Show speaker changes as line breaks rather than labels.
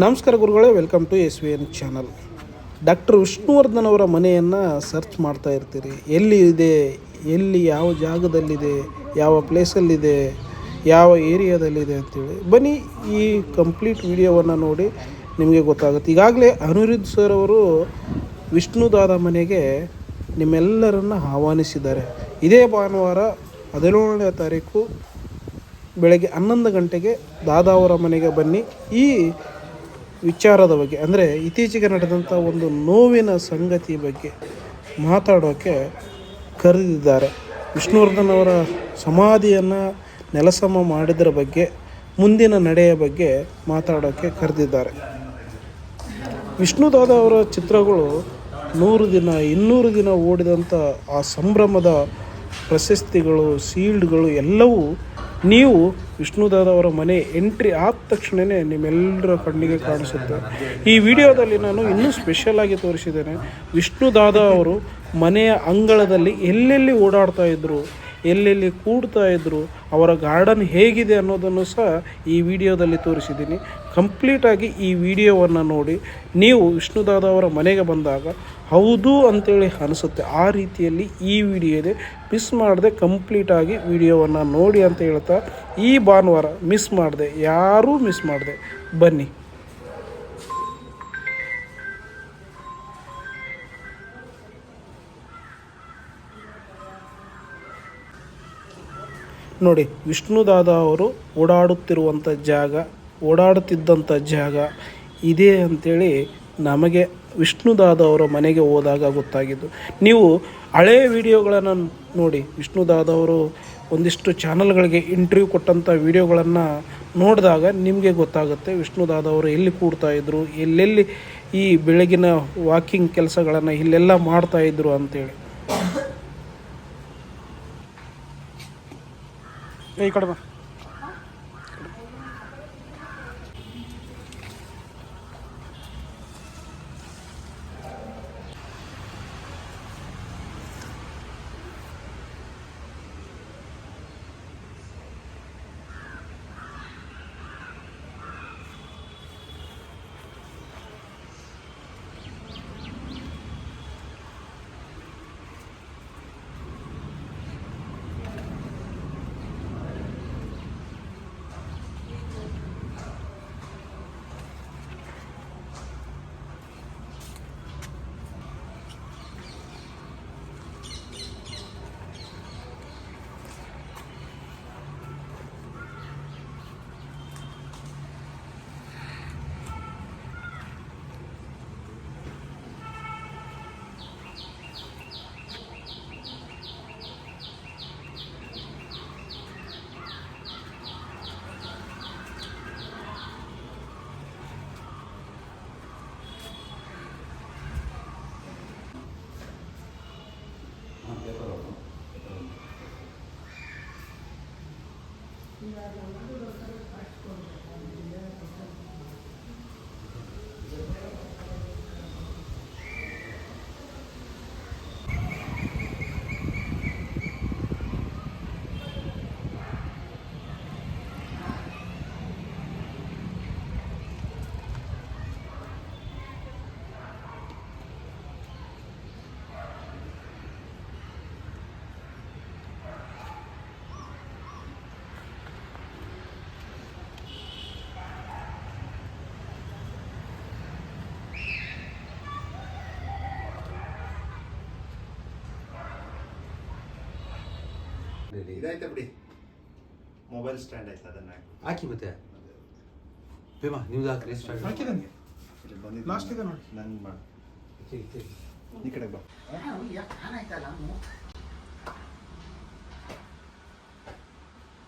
ನಮಸ್ಕಾರ ಗುರುಗಳೇ welcome to S V N channel doctor Vishnuvardhan ಅವರ ಮನೆಯನ್ನು ಸರ್ಚ್ ಮಾಡ್ತಾ ಇರ್ತೀರಿ. ಎಲ್ಲಿ ಇದೆ ಎಲ್ಲಿ ಯಾವ ಜಾಗದಲ್ಲಿದೆ, ಯಾವ ಪ್ಲೇಸಲ್ಲಿದೆ ಯಾವ ಏರಿಯಾದಲ್ಲಿದೆ ಅಂತೇಳಿ ಬನ್ನಿ ಈ ಕಂಪ್ಲೀಟ್ ವಿಡಿಯೋವನ್ನು ನೋಡಿ ನಿಮಗೆ ಗೊತ್ತಾಗುತ್ತೆ. ಈಗಾಗಲೇ ಅನಿರುದ್ಧ್ ಸರ್ ಅವರು ವಿಷ್ಣುದಾದ ಮನೆಗೆ ನಿಮ್ಮೆಲ್ಲರನ್ನು ಆಹ್ವಾನಿಸಿದ್ದಾರೆ. ಇದೇ ಭಾನುವಾರ ಹದಿನೇಳನೇ ತಾರೀಕು ಬೆಳಗ್ಗೆ ಹನ್ನೊಂದು ಗಂಟೆಗೆ ದಾದಾ ಅವರ ಮನೆಗೆ ಬನ್ನಿ. ಈ ವಿಚಾರದ ಬಗ್ಗೆ, ಅಂದರೆ ಇತ್ತೀಚೆಗೆ ನಡೆದಂಥ ಒಂದು ನೋವಿನ ಸಂಗತಿ ಬಗ್ಗೆ ಮಾತಾಡೋಕ್ಕೆ ಕರೆದಿದ್ದಾರೆ. ವಿಷ್ಣುವರ್ಧನ್ ಅವರ ಸಮಾಧಿಯನ್ನು ನೆಲಸಮ ಮಾಡಿದರ ಬಗ್ಗೆ, ಮುಂದಿನ ನಡೆಯ ಬಗ್ಗೆ ಮಾತಾಡೋಕ್ಕೆ ಕರೆದಿದ್ದಾರೆ. ವಿಷ್ಣುದಾದ ಅವರ ಚಿತ್ರಗಳು ನೂರು ದಿನ, ಇನ್ನೂರು ದಿನ ಓಡಿದಂಥ ಆ ಸಂಭ್ರಮದ ಪ್ರಶಸ್ತಿಗಳು, ಸೀಲ್ಡ್ಗಳು ಎಲ್ಲವೂ ನೀವು ವಿಷ್ಣುದಾದ ಅವರ ಮನೆ ಎಂಟ್ರಿ ಆದ ತಕ್ಷಣವೇ ನಿಮ್ಮೆಲ್ಲರ ಕಣ್ಣಿಗೆ ಕಾಣಿಸುತ್ತೆ. ಈ ವಿಡಿಯೋದಲ್ಲಿ ನಾನು ಇನ್ನೂ ಸ್ಪೆಷಲ್ ಆಗಿ ತೋರಿಸಿದ್ದೇನೆ. ವಿಷ್ಣುದಾದ ಅವರು ಮನೆಯ ಅಂಗಳದಲ್ಲಿ ಎಲ್ಲೆಲ್ಲಿ ಓಡಾಡ್ತಾ ಇದ್ದರು ಎಲ್ಲೆಲ್ಲಿ ಕೂಡ್ತಾ ಇದ್ದರು ಅವರ ಗಾರ್ಡನ್ ಹೇಗಿದೆ ಅನ್ನೋದನ್ನು ಸಹ ಈ ವಿಡಿಯೋದಲ್ಲಿ ತೋರಿಸಿದ್ದೀನಿ. ಕಂಪ್ಲೀಟಾಗಿ ಈ ವಿಡಿಯೋವನ್ನು ನೋಡಿ ನೀವು ವಿಷ್ಣುದಾದ ಅವರ ಮನೆಗೆ ಬಂದಾಗ ಹೌದು ಅಂತೇಳಿ ಅನಿಸುತ್ತೆ. ಆ ರೀತಿಯಲ್ಲಿ ಈ ವಿಡಿಯೋ ಇದೆ ಮಿಸ್ ಮಾಡದೆ ಕಂಪ್ಲೀಟಾಗಿ ವಿಡಿಯೋವನ್ನು ನೋಡಿ ಅಂತ ಹೇಳ್ತಾ ಈ ಭಾನುವಾರ ಮಿಸ್ ಮಾಡಿದೆ, ಯಾರೂ ಮಿಸ್ ಮಾಡಿದೆ. ಬನ್ನಿ. ನೋಡಿ, ವಿಷ್ಣುದಾದ ಅವರು ಓಡಾಡುತ್ತಿರುವಂಥ ಜಾಗ ಓಡಾಡುತ್ತಿದ್ದಂಥ ಜಾಗ ಇದೆ ಅಂಥೇಳಿ ನಮಗೆ ವಿಷ್ಣುದಾದ ಅವರ ಮನೆಗೆ ಹೋದಾಗ ಗೊತ್ತಾಗಿದ್ದು. ನೀವು ಹಳೆಯ ವಿಡಿಯೋಗಳನ್ನು ನೋಡಿ, ವಿಷ್ಣುದಾದ ಅವರು ಒಂದಿಷ್ಟು ಚಾನಲ್ಗಳಿಗೆ ಇಂಟರ್ವ್ಯೂ ಕೊಟ್ಟಂಥ ವಿಡಿಯೋಗಳನ್ನು ನೋಡಿದಾಗ ನಿಮಗೆ ಗೊತ್ತಾಗುತ್ತೆ ವಿಷ್ಣುದಾದ ಅವರು ಎಲ್ಲಿ ಕೂಡ್ತಾ ಇದ್ರು, ಎಲ್ಲೆಲ್ಲಿ ಈ ಬೆಳಗಿನ ವಾಕಿಂಗ್ ಕೆಲಸಗಳನ್ನು ಇಲ್ಲೆಲ್ಲ ಮಾಡ್ತಾ ಇದ್ರು ಅಂತೇಳಿ. ಈ ಕಡೆ have a little bit of
ಇದಾಯ್ತಾ ಬಿಡಿ. ಮೊಬೈಲ್ ಸ್ಟ್ಯಾಂಡ್ ಆಯ್ತು ಅದನ್ನ ಹಾಕಿ.
ಮತ್ತೆ. ಭೀಮಾ ನಿಮ್ದು ಹಾಕ್ರಿ ಸ್ಟಾರ್ಟ್
ಹಾಕಿ
ನನಗೆ ಬಂದಿದ್ದು
Last ಇದೆ ನೋಡಿ.
ನಂಗ್ ಮಾಡು. ಈ ಕಡೆ ಬಾ.